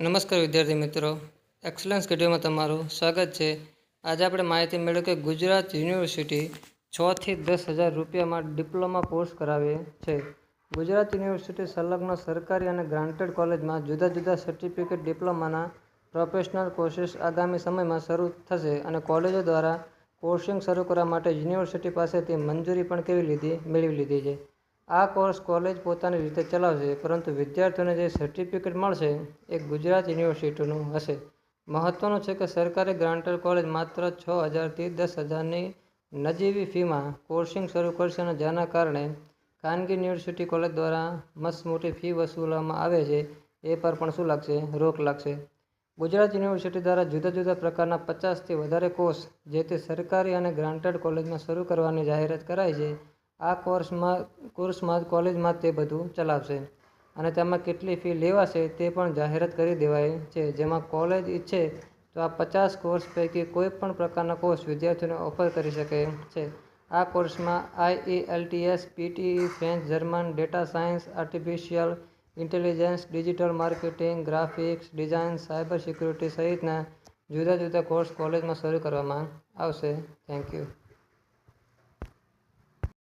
નમસ્કાર વિદ્યાર્થી મિત્રો. એક્સલન્સ વિડીયોમાં તમારું સ્વાગત છે. આજે આપણે માહિતી મેળવી કે ગુજરાત યુનિવર્સિટી છથી દસ હજાર રૂપિયામાં ડિપ્લોમા કોર્સ કરાવે છે. ગુજરાત યુનિવર્સિટી સંલગ્ન સરકારી અને ગ્રાન્ટેડ કોલેજમાં જુદા જુદા સર્ટિફિકેટ ડિપ્લોમાના પ્રોફેશનલ કોર્સીસ આગામી સમયમાં શરૂ થશે અને કોલેજો દ્વારા કોર્સિંગ શરૂ કરવા માટે યુનિવર્સિટી પાસેથી મંજૂરી પણ કેવી લીધી, મેળવી લીધી છે. આ કોર્સ કોલેજ પોતાની રીતે ચલાવશે, પરંતુ વિદ્યાર્થીઓને જે સર્ટિફિકેટ મળશે એ ગુજરાત યુનિવર્સિટીનું હશે. મહત્વનું છે કે સરકારી ગ્રાન્ટર કોલેજ માત્ર છ હજારથી દસ હજારની નજીવી ફીમાં કોર્સિંગ શરૂ કરશે અને જેના કારણે ખાનગી યુનિવર્સિટી કોલેજ દ્વારા મસ્ત મોટી ફી વસૂલવામાં આવે છે, એ પર પણ શું લાગશે? રોક લાગશે. ગુજરાત યુનિવર્સિટી દ્વારા જુદા જુદા પ્રકારના પચાસથી વધારે કોર્સ જે તે સરકારી અને ગ્રાન્ટેડ કોલેજમાં શરૂ કરવાની જાહેરાત કરાઈ છે આ કોર્સમાં કોર્સમાં, કોલેજમાં તે બધું ચલાવશે. અને તેમાં કેટલી ફી લેવાશે તે પણ જાહેરાત કરી દેવાય છે. જેમાં કોલેજ ઈચ્છે તો આ પચાસ કોર્સ પૈકી કોઈ પણ પ્રકારના કોર્સ વિદ્યાર્થીઓને ઓફર કરી શકે છે. આ કોર્સમાં IELTS PTE French, German, data science, artificial intelligence, digital marketing, graphics, design, cyber security સહિતના જુદા જુદા કોર્સ કોલેજમાં શરૂ કરવામાં આવશે. Thank you.